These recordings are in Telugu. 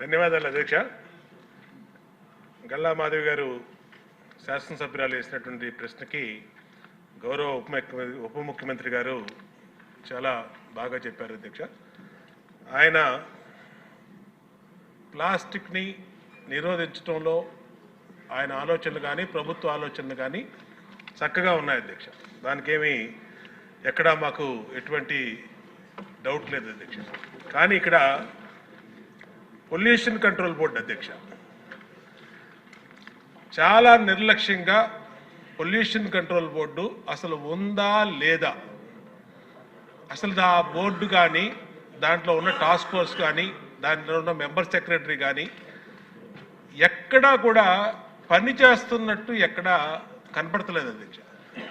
ధన్యవాదాలు అధ్యక్ష. గల్లా మాధవి గారు శాసనసభ్యురాలు వేసినటువంటి ప్రశ్నకి గౌరవ ఉప ముఖ్య- ఉప ముఖ్యమంత్రి గారు చాలా బాగా చెప్పారు అధ్యక్ష. ఆయన ప్లాస్టిక్ని నిరోధించడంలో ఆయన ఆలోచనలు కానీ ప్రభుత్వ ఆలోచనలు కానీ చక్కగా ఉన్నాయి అధ్యక్ష. దానికేమి ఎక్కడా మాకు ఎటువంటి డౌట్ లేదు అధ్యక్ష. కానీ ఇక్కడ పొల్యూషన్ కంట్రోల్ బోర్డు అధ్యక్ష. చాలా నిర్లక్ష్యంగా పొల్యూషన్ కంట్రోల్ బోర్డు అసలు ఉందా లేదా? అసలు ఆ బోర్డు కానీ దాంట్లో ఉన్న టాస్క్ ఫోర్స్ కానీ దాంట్లో ఉన్న మెంబర్ సెక్రటరీ కానీ ఎక్కడా కూడా పని చేస్తున్నట్టు ఎక్కడా కనపడతలేదు అధ్యక్ష.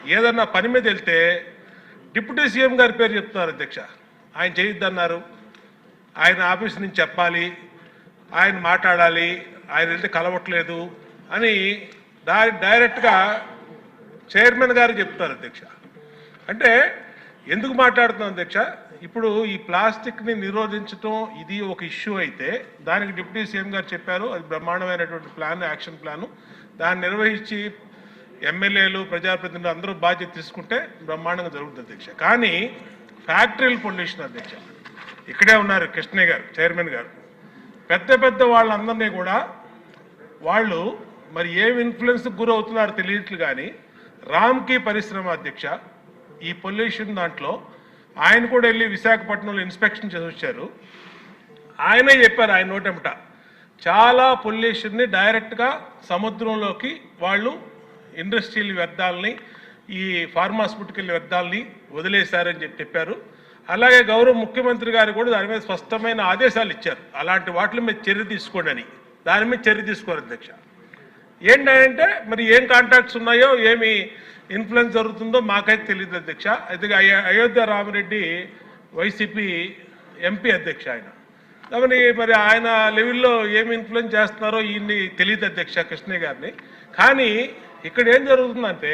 ఏదన్నా పని మీద వెళ్తే డిప్యూటీ సీఎం గారి పేరు చెప్తున్నారు అధ్యక్ష. ఆయన చేయొద్దన్నారు. ఆయన ఆఫీస్ నుంచి చెప్పాలి. ఆయన మాట్లాడాలి ఆయన వెళ్తే కలవట్లేదు అని దారి డైరెక్ట్గా చైర్మన్ గారు చెప్తారు అధ్యక్ష. అంటే ఎందుకు మాట్లాడుతున్నాం అధ్యక్ష? ఇప్పుడు ఈ ప్లాస్టిక్ని నిరోధించడం ఇది ఒక ఇష్యూ అయితే దానికి డిప్యూటీ సీఎం గారు చెప్పారు అది బ్రహ్మాండమైనటువంటి ప్లాన్ యాక్షన్ ప్లాను. దాన్ని నిర్వహించి ఎమ్మెల్యేలు ప్రజాప్రతినిధులు అందరూ బాధ్యత తీసుకుంటే బ్రహ్మాండంగా జరుగుతుంది అధ్యక్ష. కానీ ఫ్యాక్టరీల పొల్యూషన్ అధ్యక్ష. ఇక్కడే ఉన్నారు కృష్ణయ్య గారు చైర్మన్ గారు. పెద్ద పెద్ద వాళ్ళందరినీ కూడా వాళ్ళు మరి ఏం ఇన్ఫ్లుయెన్స్కి గురవుతున్నారో తెలియట్లు కానీ రామ్కి పరిశ్రమ అధ్యక్ష ఈ పొల్యూషన్ దాంట్లో ఆయన కూడా వెళ్ళి విశాఖపట్నంలో ఇన్స్పెక్షన్ చేసి వచ్చారు. ఆయనే చెప్పారు ఆయన నోటెమట చాలా పొల్యూషన్ని డైరెక్ట్గా సముద్రంలోకి వాళ్ళు ఇండస్ట్రియల్ వ్యర్థాలని ఈ ఫార్మాస్యూటికల్ వ్యర్థాలని వదిలేశారని చెప్పి చెప్పారు. అలాగే గౌరవ ముఖ్యమంత్రి గారు కూడా దాని మీద స్పష్టమైన ఆదేశాలు ఇచ్చారు. అలాంటి వాటి మీద చర్య తీసుకోండి అని. దాని మీద చర్య తీసుకోరు అధ్యక్ష. ఏంటంటే మరి ఏం కాంటాక్ట్స్ ఉన్నాయో ఏమి ఇన్ఫ్లుయెన్స్ జరుగుతుందో మాకైతే తెలియదు అధ్యక్ష. అయితే అయోధ్య రామిరెడ్డి వైసీపీ ఎంపీ అధ్యక్ష ఆయన. కాబట్టి మరి ఆయన లెవెల్లో ఏమి ఇన్ఫ్లుయెన్స్ చేస్తున్నారో ఈయన్ని తెలియదు అధ్యక్ష కృష్ణయ్య గారిని. కానీ ఇక్కడ ఏం జరుగుతుందంటే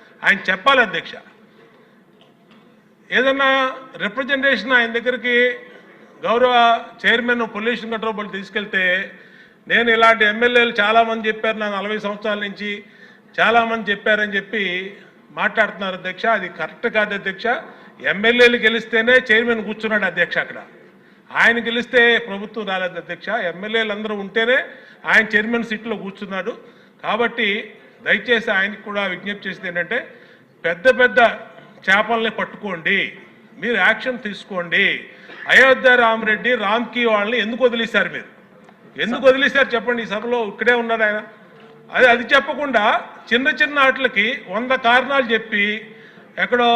ఆయన చెప్పాలి అధ్యక్ష. ఏదన్నా రిప్రజెంటేషన్ ఆయన దగ్గరికి గౌరవ చైర్మన్ పొల్యూషన్ కంట్రోల్ బోర్డు తీసుకెళ్తే నేను ఇలాంటి ఎమ్మెల్యేలు చాలామంది చెప్పారు నా నలభై సంవత్సరాల నుంచి చాలామంది చెప్పారని చెప్పి మాట్లాడుతున్నారు అధ్యక్ష. అది కరెక్ట్ కాదు అధ్యక్ష. ఎమ్మెల్యేలు గెలిస్తేనే చైర్మన్ కూర్చున్నాడు అధ్యక్ష అక్కడ. ఆయన గెలిస్తే ప్రభుత్వం రాలేదు అధ్యక్ష. ఎమ్మెల్యేలు అందరూ ఉంటేనే ఆయన చైర్మన్ సీట్లో కూర్చున్నాడు. కాబట్టి దయచేసి ఆయనకు కూడా విజ్ఞప్తి చేసేది ఏంటంటే పెద్ద పెద్ద చేపల్ని పట్టుకోండి మీరు యాక్షన్ తీసుకోండి. అయోధ్య రామరెడ్డి రామ్కి వాళ్ళని ఎందుకు వదిలేశారు మీరు? ఎందుకు వదిలేశారు చెప్పండి ఈ సభలో ఇక్కడే ఉన్నాడు ఆయన. అది అది చెప్పకుండా చిన్న చిన్న వాటికి వంద కారణాలు చెప్పి ఎక్కడో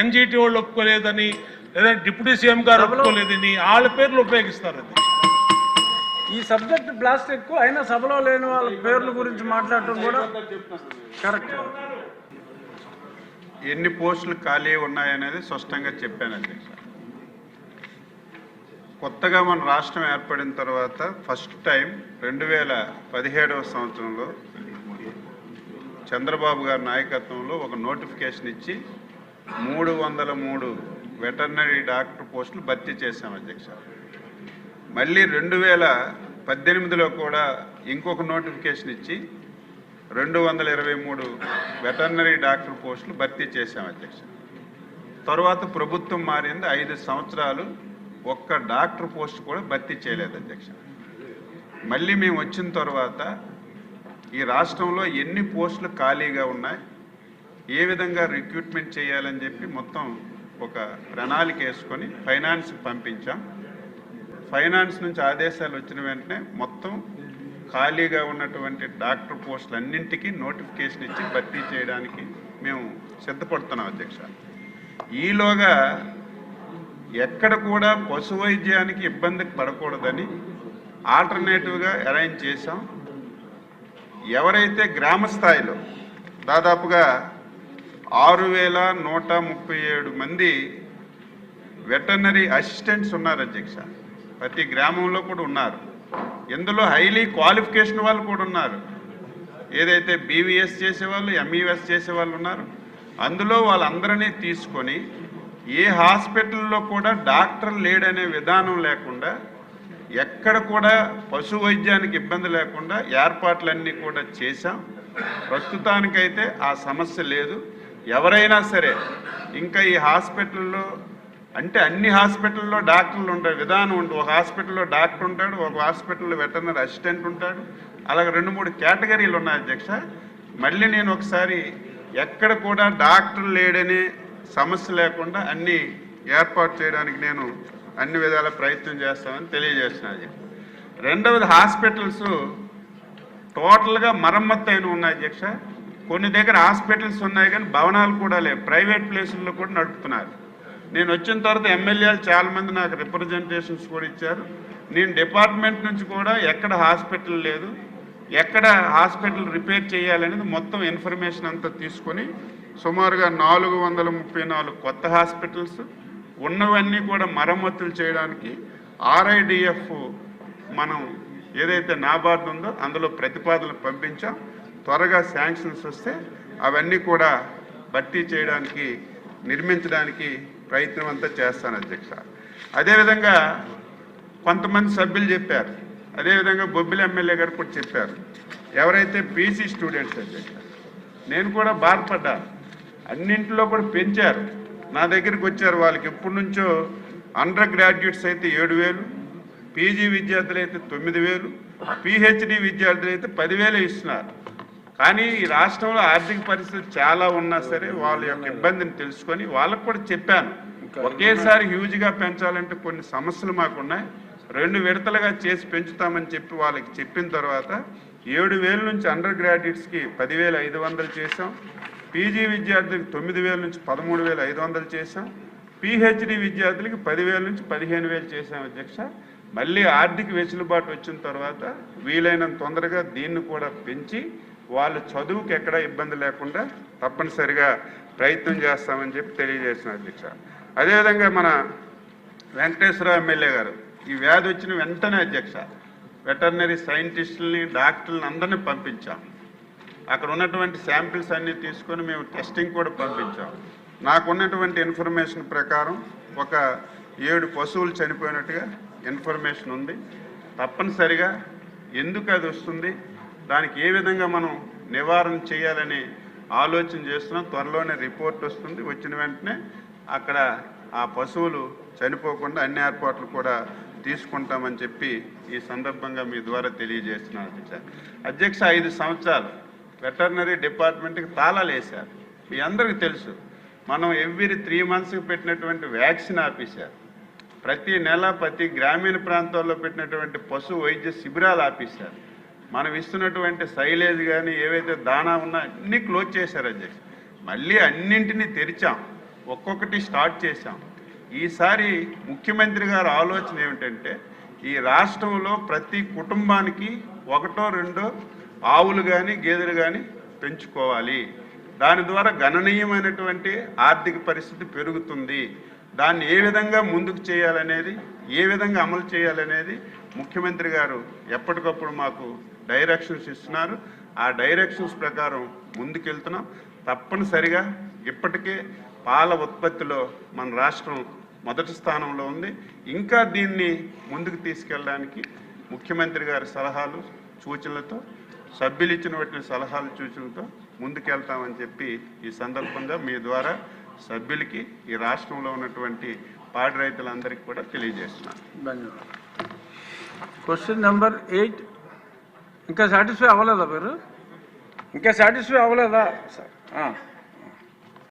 ఎన్జిటి వాళ్ళు ఒప్పుకోలేదని లేదా డిప్యూటీ సీఎం గారు ఒప్పుకోలేదని వాళ్ళ పేర్లు ఉపయోగిస్తారు అది. ఈ సబ్జెక్ట్ ప్లాస్టిక్ అయినా సభలో లేని వాళ్ళ పేర్ల గురించి మాట్లాడటం కూడా కరెక్ట్. ఎన్ని పోస్టులు ఖాళీ ఉన్నాయనేది స్పష్టంగా చెప్పాను అధ్యక్ష కొత్తగా మన రాష్ట్రం ఏర్పడిన తర్వాత ఫస్ట్ టైం రెండు వేల పదిహేడవ సంవత్సరంలో చంద్రబాబు గారి నాయకత్వంలో ఒక నోటిఫికేషన్ ఇచ్చి మూడు వందల మూడు వెటర్నరీ డాక్టర్ పోస్టులు భర్తీ చేశాం అధ్యక్ష. మళ్ళీ రెండు వేల పద్దెనిమిదిలో కూడా ఇంకొక నోటిఫికేషన్ ఇచ్చి రెండు వందల ఇరవై మూడు వెటర్నరీ డాక్టర్ పోస్టులు భర్తీ చేశాం అధ్యక్ష. తర్వాత ప్రభుత్వం మారింది ఐదు సంవత్సరాలు ఒక్క డాక్టర్ పోస్ట్ కూడా భర్తీ చేయలేదు అధ్యక్ష. మళ్ళీ మేము వచ్చిన తర్వాత ఈ రాష్ట్రంలో ఎన్ని పోస్టులు ఖాళీగా ఉన్నాయి ఏ విధంగా రిక్రూట్మెంట్ చేయాలని చెప్పి మొత్తం ఒక ప్రణాళిక వేసుకొని ఫైనాన్స్ పంపించాం. ఫైనాన్స్ నుంచి ఆదేశాలు వచ్చిన వెంటనే మొత్తం ఖాళీగా ఉన్నటువంటి డాక్టర్ పోస్టులు అన్నింటికీ నోటిఫికేషన్ ఇచ్చి భర్తీ చేయడానికి మేము సిద్ధపడుతున్నాం అధ్యక్ష. ఈలోగా ఎక్కడ కూడా పశు వైద్యానికి ఇబ్బంది పడకూడదని ఆల్టర్నేటివ్గా అరేంజ్ చేశాం. ఎవరైతే గ్రామ స్థాయిలో దాదాపుగా ఆరు వేల నూట ముప్పై ఏడు మంది వెటర్నరీ అసిస్టెంట్స్ ఉన్నారు అధ్యక్ష. ప్రతి గ్రామంలో కూడా ఉన్నారు. ఇందులో హైలీ క్వాలిఫికేషన్ వాళ్ళు కూడా ఉన్నారు. ఏదైతే బీవీఎస్ చేసేవాళ్ళు ఎంఈఎస్ చేసేవాళ్ళు ఉన్నారు అందులో వాళ్ళందరినీ తీసుకొని ఏ హాస్పిటల్లో కూడా డాక్టర్ లేడనే విధానం లేకుండా ఎక్కడ కూడా పశు వైద్యానికి ఇబ్బంది లేకుండా ఏర్పాట్లన్నీ కూడా చేశాం. ప్రస్తుతానికైతే ఆ సమస్య లేదు. ఎవరైనా సరే ఇంకా ఈ హాస్పిటల్లో అంటే అన్ని హాస్పిటల్లో డాక్టర్లు ఉంటారు విధానం ఉంటుంది. ఒక హాస్పిటల్లో డాక్టర్ ఉంటాడు ఒక హాస్పిటల్లో వెటర్నరీ అసిస్టెంట్ ఉంటాడు. అలాగే రెండు మూడు కేటగిరీలు ఉన్నాయి అధ్యక్ష. మళ్ళీ నేను ఒకసారి ఎక్కడ కూడా డాక్టర్ లేడనే సమస్య లేకుండా అన్ని ఏర్పాటు చేయడానికి నేను అన్ని విధాల ప్రయత్నం చేస్తామని తెలియజేస్తున్నాను రెండవది హాస్పిటల్స్ టోటల్గా మరమ్మత్తు అయిన ఉన్నాయి అధ్యక్ష. కొన్ని దగ్గర హాస్పిటల్స్ ఉన్నాయి కానీ భవనాలు కూడా లేవు. ప్రైవేట్ ప్లేసుల్లో కూడా నడుపుతున్నారు. నేను వచ్చిన తర్వాత ఎమ్మెల్యేలు చాలామంది నాకు రిప్రజెంటేషన్స్ కూడా ఇచ్చారు. నేను డిపార్ట్మెంట్ నుంచి కూడా ఎక్కడ హాస్పిటల్ లేదు ఎక్కడ హాస్పిటల్ రిపేర్ చేయాలనేది మొత్తం ఇన్ఫర్మేషన్ అంతా తీసుకొని సుమారుగా నాలుగు వందల ముప్పై నాలుగు కొత్త హాస్పిటల్స్ ఉన్నవన్నీ కూడా మరమ్మతులు చేయడానికి ఆర్ఐడిఎఫ్ మనం ఏదైతే నాబార్డు ఉందో అందులో ప్రతిపాదనలు పంపించాం. త్వరగా శాంక్షన్స్ వస్తే అవన్నీ కూడా భర్తీ చేయడానికి నిర్మించడానికి ప్రయత్నం అంతా చేస్తాను అధ్యక్ష. అదేవిధంగా కొంతమంది సభ్యులు చెప్పారు. అదేవిధంగా బొబ్బిలి ఎమ్మెల్యే గారు కూడా చెప్పారు. ఎవరైతే పీసీ స్టూడెంట్స్ అధ్యక్ష నేను కూడా బాధపడ్డా అన్నింటిలో కూడా పెంచారు. నా దగ్గరికి వచ్చారు. వాళ్ళకి ఎప్పటి నుంచో అండర్ గ్రాడ్యుయేట్స్ అయితే ఏడు వేలు పీజీ విద్యార్థులు అయితే తొమ్మిది వేలు పిహెచ్డి విద్యార్థులు అయితే పదివేలు ఇస్తున్నారు. కానీ ఈ రాష్ట్రంలో ఆర్థిక పరిస్థితి చాలా ఉన్నా సరే వాళ్ళ యొక్క ఇబ్బందిని తెలుసుకొని వాళ్ళకు కూడా చెప్పాను. ఒకేసారి హ్యూజ్గా పెంచాలంటే కొన్ని సమస్యలు మాకున్నాయి. రెండు విడతలుగా చేసి పెంచుతామని చెప్పి వాళ్ళకి చెప్పిన తర్వాత ఏడు వేల నుంచి అండర్ గ్రాడ్యుయేట్స్కి పదివేల ఐదు వందలు చేసాం పీజీ విద్యార్థులకు తొమ్మిది వేల నుంచి పదమూడు వేల ఐదు వందలు చేసాం పిహెచ్డి విద్యార్థులకి పదివేల నుంచి పదిహేను వేలు చేసాం అధ్యక్ష. మళ్ళీ ఆర్థిక వెసులుబాటు వచ్చిన తర్వాత వీలైనంత తొందరగా దీన్ని కూడా పెంచి వాళ్ళు చదువుకి ఎక్కడ ఇబ్బంది లేకుండా తప్పనిసరిగా ప్రయత్నం చేస్తామని చెప్పి తెలియజేసిన అధ్యక్ష. అదేవిధంగా మన వెంకటేశ్వరరావు ఎమ్మెల్యే గారు ఈ వ్యాధి వచ్చిన వెంటనే అధ్యక్ష వెటర్నరీ సైంటిస్టులని డాక్టర్లని అందరినీ పంపించాం. అక్కడ ఉన్నటువంటి శాంపిల్స్ అన్నీ తీసుకొని మేము టెస్టింగ్ కూడా పంపించాం. నాకున్నటువంటి ఇన్ఫర్మేషన్ ప్రకారం ఒక ఏడు పశువులు చనిపోయినట్టుగా ఇన్ఫర్మేషన్ ఉంది. తప్పనిసరిగా ఎందుకు అది వస్తుంది? దానికి ఏ విధంగా మనం నివారణ చేయాలని ఆలోచన చేస్తున్నాం త్వరలోనే రిపోర్ట్ వస్తుంది. వచ్చిన వెంటనే అక్కడ ఆ పశువులు చనిపోకుండా అన్ని ఏర్పాట్లు కూడా తీసుకుంటామని చెప్పి ఈ సందర్భంగా మీ ద్వారా తెలియజేస్తున్నాను అధ్యక్ష. అధ్యక్ష ఐదు సంవత్సరాలు వెటర్నరీ డిపార్ట్మెంట్కి తాళాలు వేశారు. మీ అందరికీ తెలుసు మనం ఎవ్రీ త్రీ మంత్స్కి పెట్టినటువంటి వ్యాక్సిన్ ఆపేశారు. ప్రతి నెల ప్రతి గ్రామీణ ప్రాంతాల్లో పెట్టినటువంటి పశు వైద్య శిబిరాలు ఆపేశారు. మనం ఇస్తున్నటువంటి సైలేజ్ కానీ ఏవైతే దానా ఉన్నా అన్నీ క్లోజ్ చేశారు అధ్యక్ష. మళ్ళీ అన్నింటినీ తెరిచాం. ఒక్కొక్కటి స్టార్ట్ చేశాం. ఈసారి ముఖ్యమంత్రి గారి ఆలోచన ఏమిటంటే ఈ రాష్ట్రంలో ప్రతి కుటుంబానికి ఒకటో రెండో ఆవులు కానీ గేదెలు కానీ పెంచుకోవాలి. దాని ద్వారా గణనీయమైనటువంటి ఆర్థిక పరిస్థితి పెరుగుతుంది. దాన్ని ఏ విధంగా ముందుకు చేయాలనేది ఏ విధంగా అమలు చేయాలనేది ముఖ్యమంత్రి గారు ఎప్పటికప్పుడు మాకు డైరెక్షన్స్ ఇస్తున్నారు. ఆ డైరెక్షన్స్ ప్రకారం ముందుకెళ్తున్నాం. తప్పనిసరిగా ఇప్పటికే పాల ఉత్పత్తిలో మన రాష్ట్రం మొదటి స్థానంలో ఉంది. ఇంకా దీన్ని ముందుకు తీసుకెళ్ళడానికి ముఖ్యమంత్రి గారి సలహాలు సూచనలతో సభ్యులు ఇచ్చిన వాటిని సలహాలు సూచనలతో ముందుకెళ్తామని చెప్పి ఈ సందర్భంగా మీ ద్వారా సభ్యులకి ఈ రాష్ట్రంలో ఉన్నటువంటి పాడి రైతులందరికీ కూడా తెలియజేస్తున్నాను. ధన్యవాదాలు. క్వశ్చన్ నెంబర్ ఎయిట్ ఇంకా సాటిస్ఫై అవ్వలేదా మీరు ఇంకా సాటిస్ఫై అవ్వలేదా? సార్